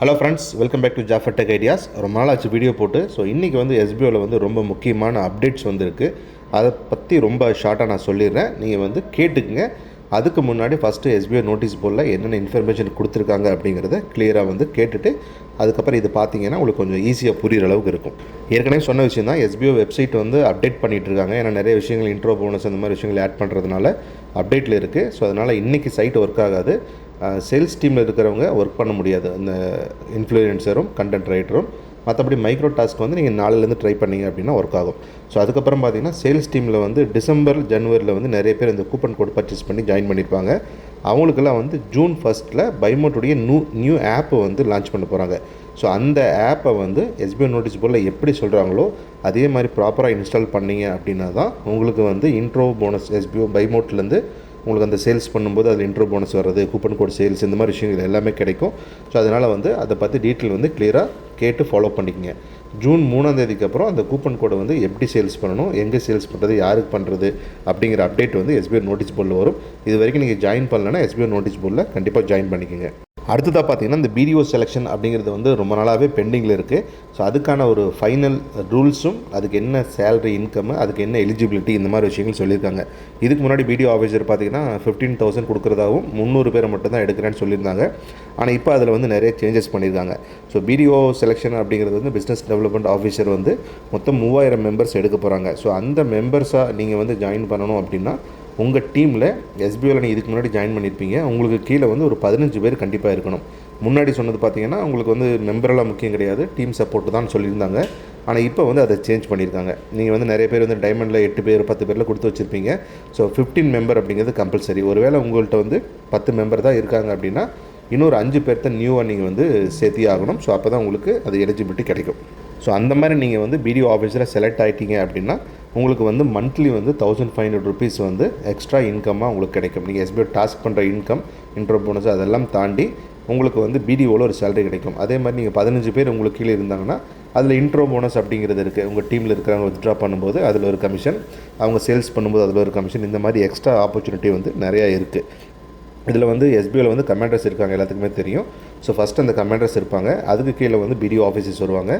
Hello friends welcome back to Jafar tech ideas ரொம்ப நாள் ஆச்சு வீடியோ போட்டு. ஸோ இன்றைக்கி வந்து எஸ்பிஓவில் வந்து ரொம்ப முக்கியமான அப்டேட்ஸ் வந்துருக்கு. அதை பற்றி ரொம்ப ஷார்ட்டாக நான் சொல்லிடுறேன். நீங்கள் வந்து கேட்டுக்குங்க. அதுக்கு முன்னாடி ஃபஸ்ட்டு எஸ்பிஓ நோட்டீஸ் போர்டில் என்னென்ன இன்ஃபர்மேஷன் கொடுத்துருக்காங்க அப்படிங்கிறத கிளியராக வந்து கேட்டுட்டு அதுக்கப்புறம் இது பார்த்தீங்கன்னா உங்களுக்கு கொஞ்சம் ஈஸியாக புரிகிற அளவுக்கு இருக்கும். ஏற்கனவே சொன்ன விஷயம் தான் எஸ்பிஓ வெப்சைட் வந்து அப்டேட் பண்ணிகிட்டு இருக்காங்க. ஏன்னா நிறைய விஷயங்கள் இன்ட்ரோ போனஸ் அந்த மாதிரி விஷயங்கள் ஆட் பண்ணுறதுனால அப்டேட்டில் இருக்குது ஸோ அதனால் இன்றைக்கி சைட் ஒர்க் ஆகாது. சேல்ஸ் டீமில் இருக்கிறவங்க ஒர்க் பண்ண முடியாது. அந்த இன்ஃப்ளூயன்சரும் கண்டென்ட் ரைட்டரும் மற்றபடி மைக்ரோ டாஸ்க் வந்து நீங்கள் நாளிலேருந்து ட்ரை பண்ணீங்க அப்படின்னா ஒர்க் ஆகும். ஸோ அதுக்கப்புறம் பார்த்தீங்கன்னா சேல்ஸ் டீமில் வந்து டிசம்பர் ஜனவரியில் வந்து நிறைய பேர் இந்த கூப்பன் கோட் பர்ச்சேஸ் பண்ணி ஜாயின் பண்ணியிருப்பாங்க அவங்களுக்கெல்லாம் வந்து ஜூன் ஃபஸ்ட்டில் பைமோட்டுடைய நியூ நியூ ஆப்பை வந்து லான்ச் பண்ண போகிறாங்க ஸோ அந்த ஆப்பை வந்து எஸ்பிஐ நோட்டீஸ் போர்டில் எப்படி சொல்கிறாங்களோ அதே மாதிரி ப்ராப்பராக இன்ஸ்டால் பண்ணீங்க அப்படின்னா தான் உங்களுக்கு வந்து இன்ட்ரோ போனஸ் எஸ்பிஓ பைமோட்லேருந்து உங்களுக்கு அந்த சேல்ஸ் பண்ணும்போது அதில் இன்ட்ரோ போனஸ் வர்றது கூப்பன் கோட் சேல்ஸ் இந்த மாதிரி விஷயங்கள் எல்லாமே கிடைக்கும். ஸோ அதனால் வந்து அதை பற்றி டீட்டெயில் வந்து கிளியராக கேட்டு ஃபாலோ பண்ணிக்கங்க. ஜூன் மூணாம் தேதிக்கு அப்புறம் அந்த கூப்பன் கோடை வந்து எப்படி சேல்ஸ் பண்ணணும் எங்கே சேல்ஸ் பண்ணுறது யாருக்கு பண்ணுறது அப்படிங்கிற அப்டேட் வந்து எஸ்பிஐ நோட்டீஸ் போர்டில் வரும். இது வரைக்கும் நீங்கள் ஜாயின் பண்ணலன்னா எஸ்பிஐ நோட்டீஸ் போர்டில் கண்டிப்பாக ஜாயின் பண்ணிக்கோங்க. அடுத்ததாக பார்த்தீங்கன்னா இந்த பிடிஓ செலெக்ஷன் அப்படிங்கிறது வந்து ரொம்ப நாளாகவே பெண்டிங்கில் இருக்குது ஸோ அதுக்கான ஒரு ஃபைனல் ரூல்ஸும் அதுக்கு என்ன சேலரி இன்கம் அதுக்கு என்ன எலிஜிபிலிட்டி இந்த மாதிரி விஷயங்கள் சொல்லியிருக்காங்க. இதுக்கு முன்னாடி பிடிஓ ஆஃபீஸர் பார்த்தீங்கன்னா ஃபிஃப்டீன் தௌசண்ட் கொடுக்குறதாகவும் முந்நூறு பேரை மட்டும் தான் எடுக்கிறேன்னு சொல்லியிருந்தாங்க. ஆனால் இப்போ அதில் வந்து நிறைய சேஞ்சஸ் பண்ணியிருக்காங்க. ஸோ பிடிஓ செலெக்ஷன் அப்படிங்கிறது வந்து பிஸ்னஸ் டெவலப்மெண்ட் ஆஃபீஸர் வந்து மொத்தம் மூவாயிரம் மெம்பர்ஸ் எடுக்க போகிறாங்க ஸோ அந்த மெம்பர்ஸாக நீங்கள் வந்து ஜாயின் பண்ணணும் அப்படின்னா உங்கள் டீமில் எஸ்பிஓவில் நீங்கள் இதுக்கு முன்னாடி ஜாயின் பண்ணியிருப்பீங்க உங்களுக்கு கீழே வந்து ஒரு பதினஞ்சு பேர் கண்டிப்பாக இருக்கணும். முன்னாடி சொன்னது பார்த்தீங்கன்னா உங்களுக்கு வந்து மெம்பரெல்லாம் முக்கியம் கிடையாது. டீம் சப்போர்ட் தான் சொல்லியிருந்தாங்க. ஆனால் இப்போ வந்து அதை சேஞ்ச் பண்ணியிருக்காங்க. நீங்கள் வந்து நிறைய பேர் வந்து டைமண்டில் எட்டு பேர் பத்து பேரில் கொடுத்து வச்சுருப்பீங்க. ஸோ ஃபிஃப்டீன் மெம்பர் அப்படிங்கிறது கம்பல்சரி ஒருவேளை உங்கள்கிட்ட வந்து பத்து மெம்பர் தான் இருக்காங்க அப்படின்னா இன்னொரு அஞ்சு பேர்த்த நியூவாக நீங்கள் வந்து சேர்த்தி ஆகணும். ஸோ அப்போ தான் உங்களுக்கு அது எலிஜிபிலிட்டி கிடைக்கும். ஸோ அந்த மாதிரி நீங்கள் வந்து பிடிஓ ஆஃபீஸில் செலக்ட் ஆகிட்டீங்க அப்படின்னா உங்களுக்கு வந்து மந்த்லி வந்து தௌசண்ட் ஃபைவ் ஹண்ட்ரட் ருபீஸ் வந்து எக்ஸ்ட்ரா இன்கம்மாக உங்களுக்கு கிடைக்கும். நீங்கள் எஸ்பிஐ டாஸ்க் பண்ணுற இன்கம் இன்ட்ரோ போனஸ் அதெல்லாம் தாண்டி உங்களுக்கு வந்து பிடிஓவில் ஒரு சேலரி கிடைக்கும். அதே மாதிரி நீங்கள் பதினஞ்சு பேர் உங்களுக்கு கீழே இருந்தாங்கன்னா அதில் இன்ட்ரோ போனஸ் அப்படிங்கிறது இருக்குது உங்கள் டீமில் இருக்கிறவங்க வித்ட்ரா பண்ணும்போது அதில் ஒரு கமிஷன் அவங்க சேல்ஸ் பண்ணும்போது அதில் ஒரு கமிஷன் இந்த மாதிரி எக்ஸ்ட்ரா ஆப்பர்ச்சுனிட்டி வந்து நிறையா இருக்குது இதில் வந்து எஸ்பிஐயில் வந்து கமாண்டர்ஸ் இருக்காங்க எல்லாத்துக்குமே தெரியும். ஸோ ஃபஸ்ட் அந்த கமாண்டர்ஸ் இருப்பாங்க. அதுக்கு கீழே வந்து பிடிஓ ஆஃபீஸர்ஸ் வருவாங்க.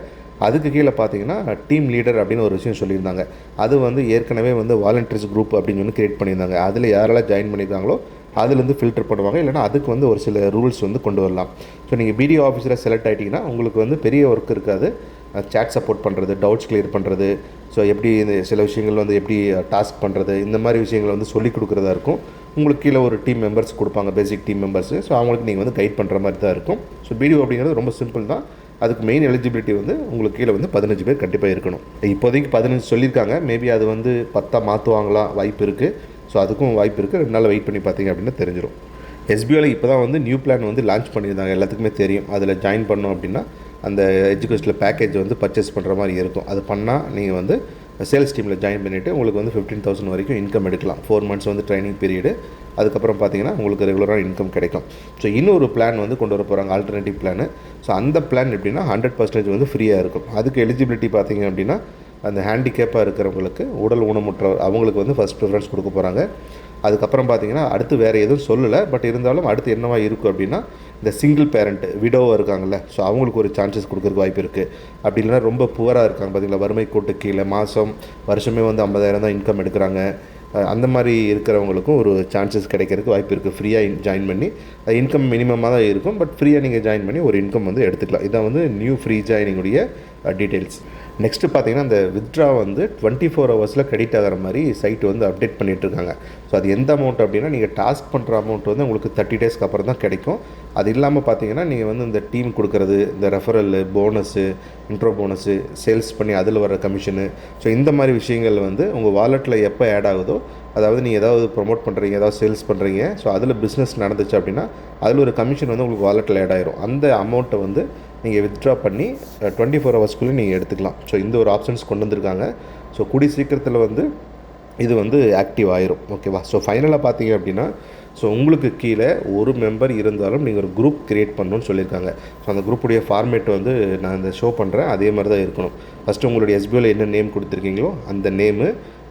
அதுக்கு கீழே பார்த்தீங்கன்னா டீம் லீடர் அப்படின்னு ஒரு விஷயம் சொல்லியிருந்தாங்க. அது வந்து ஏற்கனவே வந்து வாலண்டியர்ஸ் குரூப் அப்படின்னு ஒன்று கிரியேட் பண்ணியிருந்தாங்க. அதில் யாரெல்லாம் ஜாயின் பண்ணியிருக்காங்களோ அதுலேருந்து ஃபில்டர் பண்ணுவாங்க. இல்லைனா அதுக்கு வந்து ஒரு சில ரூல்ஸ் வந்து கொண்டு வரலாம். ஸோ நீங்கள் பிடிஓ ஆஃபீஸில் செலக்ட் ஆகிட்டிங்கன்னா உங்களுக்கு வந்து பெரிய ஒர்க் இருக்காது. சேட் சப்போர்ட் பண்ணுறது டவுட்ஸ் கிளியர் பண்ணுறது ஸோ எப்படி இந்த சில விஷயங்கள் வந்து எப்படி டாஸ்க் பண்ணுறது இந்த மாதிரி விஷயங்களை வந்து சொல்லிக் கொடுக்குறதா இருக்கும். உங்களுக்கு கீழே ஒரு டீம் மெம்பர்ஸ் கொடுப்பாங்க பேசிக் டீம் மெம்பர்ஸு ஸோ அவங்களுக்கு நீங்கள் வந்து கைட் பண்ணுற மாதிரி தான் இருக்கும். ஸோ பிடிஓ அப்படிங்கிறது ரொம்ப சிம்பிள் தான். அதுக்கு மெயின் எலிஜிபிலிட்டி வந்து உங்களுக்கு கீழே வந்து பதினஞ்சு பேர் கண்டிப்பாக இருக்கணும். இப்போதைக்கு பதினஞ்சு சொல்லியிருக்காங்க. மேபி அது வந்து பத்தாக மாற்றுவாங்களா வாய்ப்பு இருக்குது ஸோ அதுக்கும் வாய்ப்பு இருக்குது ரெண்டு நாள் வெயிட் பண்ணி பார்த்தீங்க அப்படின்னா தெரிஞ்சிடும் எஸ்பிஓவில் இப்போ தான் வந்து நியூ பிளான் வந்து லான்ச் பண்ணியிருந்தாங்க. எல்லாத்துக்குமே தெரியும். அதில் ஜாயின் பண்ணோம் அப்படின்னா அந்த எஜுகேஷனில் பேக்கேஜ் வந்து பர்ச்சேஸ் பண்ணுற மாதிரி இருக்கும். அது பண்ணால் நீங்கள் வந்து சேல்ஸ் டீமில் ஜாயின் பண்ணிவிட்டு உங்களுக்கு வந்து ஃபிஃப்டீன் தௌசண்ட் வரைக்கும் இன்கம் எடுக்கலாம். ஃபோர் மந்த்ஸ் வந்து ட்ரைனிங் பீரியடு அதுக்கப்புறம் பார்த்தீங்கன்னா உங்களுக்கு ரெகுலராக இன்கம் கிடைக்கும். ஸோ இன்னொரு பிளான் வந்து கொண்டு வர போகிறாங்க ஆல்டர்னேட்டிவ் பிளான் ஸோ அந்த பிளான் எப்படின்னா ஹண்ட்ரட் பர்சன்டேஜ் வந்து ஃப்ரீயாக இருக்கும். அதுக்கு எலிஜிபிலிட்டி பார்த்தீங்க அப்படின்னா அந்த ஹேண்டிகேப்பாக இருக்கிறவங்களுக்கு உடல் ஊனமுற்ற அவங்களுக்கு வந்து ஃபஸ்ட் ப்ரிஃபரன்ஸ் கொடுக்க போகிறாங்க அதுக்கப்புறம் பார்த்தீங்கன்னா அடுத்து வேறு எதுவும் சொல்லலை. பட் இருந்தாலும் அடுத்து என்னவா இருக்கும் அப்படின்னா இந்த சிங்கிள் பேரண்ட் விடோவாக இருக்காங்கல்ல. ஸோ அவங்களுக்கு ஒரு சான்சஸ் கொடுக்குறதுக்கு வாய்ப்பு இருக்குது அப்படி இல்லைன்னா ரொம்ப புவராக இருக்காங்க பார்த்தீங்களா? வறுமை கோட்டு கீழே மாதம் வருஷமே வந்து ஐம்பதாயிரம் தான் இன்கம் எடுக்கிறாங்க. அந்த மாதிரி இருக்கிறவங்களுக்கும் ஒரு சான்சஸ் கிடைக்கிறதுக்கு வாய்ப்பு இருக்குது ஃப்ரீயாக ஜாயின் பண்ணி அது இன்கம் மினிமமாக தான் இருக்கும். பட் ஃப்ரீயாக நீங்கள் ஜாயின் பண்ணி ஒரு இன்கம் வந்து எடுத்துக்கலாம். இதான் வந்து நியூ ஃப்ரீ ஜாயினிங்குடைய டீட்டெயில்ஸ் நெக்ஸ்ட்டு பார்த்தீங்கன்னா அந்த வித்ட்ரா வந்து டுவெண்ட்டி ஃபோர் ஹவர்ஸில் கிரெடிட் ஆகிற மாதிரி சைட் வந்து அப்டேட் பண்ணிகிட்ருக்காங்க ஸோ அது எந்த அமௌண்ட் அப்படின்னா நீங்கள் டாஸ்க் பண்ணுற அமௌண்ட் வந்து உங்களுக்கு தேர்ட்டி டேஸ்க்கு அப்புறம் தான் கிடைக்கும். அது இல்லாமல் பார்த்தீங்கன்னா நீங்கள் வந்து இந்த டீம் கொடுக்குறது இந்த referral bonus intro bonus sales பண்ணி அதில் வர கமிஷனு ஸோ இந்த மாதிரி விஷயங்கள் வந்து உங்கள் வாலெட்டில் எப்போ ஆட் ஆகுதோ அதாவது நீங்கள் ஏதாவது ப்ரொமோட் பண்ணுறீங்க ஏதாவது சேல்ஸ் பண்ணுறீங்க ஸோ அதில் பிஸ்னஸ் நடந்துச்சு அப்படின்னா அதில் ஒரு கமிஷன் வந்து உங்களுக்கு வாலெட்டில் ஆட் ஆயிரும். அந்த அமௌண்ட்டை வந்து நீங்கள் வித்ட்ரா பண்ணி டுவெண்ட்டி ஃபோர் ஹவர்ஸ்க்குள்ளே நீங்கள் எடுத்துக்கலாம். ஸோ இந்த ஒரு ஆப்ஷன்ஸ் கொண்டு வந்திருக்காங்க. ஸோ கூடி சீக்கிரத்தில் வந்து இது வந்து ஆக்டிவ் ஆயிரும். ஓகேவா ஸோ ஃபைனலாக பார்த்தீங்க அப்படின்னா ஸோ உங்களுக்கு கீழே ஒரு மெம்பர் இருந்தாலும் நீங்கள் ஒரு குரூப் க்ரியேட் பண்ணணும்னு சொல்லியிருக்காங்க. ஸோ அந்த குரூப்புடைய ஃபார்மேட் வந்து நான் இந்த ஷோ பண்ணுறேன் அதே மாதிரி தான் இருக்கணும். ஃபஸ்ட்டு உங்களுடைய எஸ்பிஓவில் என்ன நேம் கொடுத்துருக்கீங்களோ அந்த நேமு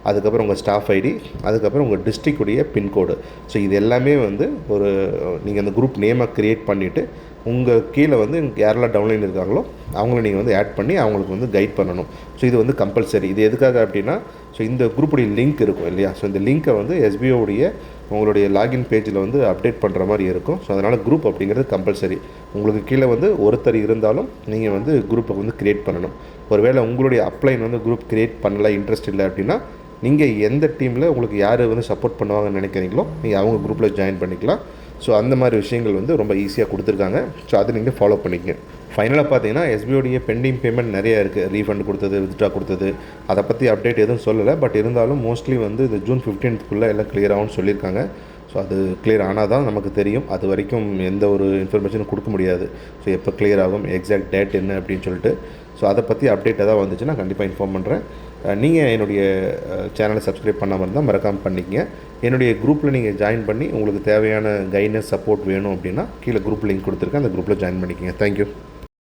அதுக்கப்புறம் உங்கள் ஸ்டாஃப் ஐடி அதுக்கப்புறம் உங்கள் டிஸ்ட்ரிக்டுடைய பின்கோடு ஸோ இது எல்லாமே வந்து ஒரு நீங்கள் அந்த குரூப் நேமை க்ரியேட் பண்ணிவிட்டு உங்கள் கீழே வந்து யாரெல்லாம் டவுன்லைன் இருக்காங்களோ அவங்கள நீங்கள் வந்து ஆட் பண்ணி அவங்களுக்கு வந்து கைட் பண்ணணும். ஸோ இது வந்து கம்பல்சரி இது எதுக்காக அப்படின்னா ஸோ இந்த குரூப்புடைய லிங்க் இருக்கும் இல்லையா? ஸோ இந்த லிங்க்கை வந்து எஸ்பிஓடைய உங்களுடைய லாகின் பேஜில் வந்து அப்டேட் பண்ணுற மாதிரி இருக்கும். ஸோ அதனால் குரூப் அப்படிங்கிறது கம்பல்சரி உங்களுக்கு கீழே வந்து ஒருத்தர் இருந்தாலும் நீங்கள் வந்து குரூப்பை வந்து க்ரியேட் பண்ணணும். ஒருவேளை உங்களுடைய அப்ளைன் வந்து குரூப் க்ரியேட் பண்ணல இன்ட்ரெஸ்ட் இல்லை அப்படின்னா நீங்கள் எந்த டீமில் உங்களுக்கு யார் வந்து சப்போர்ட் பண்ணுவாங்கன்னு நினைக்கிறீங்களோ நீங்கள் அவங்க குரூப்பில் ஜாயின் பண்ணிக்கலாம். ஸோ அந்த மாதிரி விஷயங்கள் வந்து ரொம்ப ஈஸியாக கொடுத்துருக்காங்க. ஸோ அதை நீங்கள் ஃபாலோ பண்ணிக்கங்க. ஃபைனலாக பார்த்தீங்கன்னா எஸ்பிஓடைய பெண்டிங் பேமெண்ட் நிறைய இருக்குது ரீஃபண்ட் கொடுத்தது வித்ட்ரா கொடுத்தது. அதை பற்றி அப்டேட் எதுவும் சொல்லலை. பட் இருந்தாலும் மோஸ்ட்லி வந்து இந்த ஜூன் ஃபிஃப்டீன்த்துக்குள்ளே எல்லாம் கிளியர் ஆகும்னு சொல்லியிருக்காங்க. ஸோ அது கிளியர் ஆனால் தான் நமக்கு தெரியும். அது வரைக்கும் எந்த ஒரு இன்ஃபர்மேஷனும் கொடுக்க முடியாது. ஸோ எப்போ கிளியர் ஆகும் எக்ஸாக்ட் டேட் என்ன அப்படின்னு சொல்லிட்டு. ஸோ அதை பற்றி அப்டேட் ஏதாவது வந்துச்சுன்னா கண்டிப்பாக இன்ஃபார்ம் பண்ணுறேன் நீங்கள் என்னுடைய சேனலை சப்ஸ்கிரைப் பண்ணாமல் இருந்தால் மறக்காமல் பண்ணிக்கங்க. என்னுடைய குரூப்பில் நீங்கள் ஜாயின் பண்ணி உங்களுக்கு தேவையான கைடன்ஸ் சப்போர்ட் வேணும் அப்படின்னா கீழே குரூப் லிங்க் கொடுத்துருக்கேன். அந்த குரூப்பில் ஜாயின் பண்ணிக்கங்க. தேங்க்யூ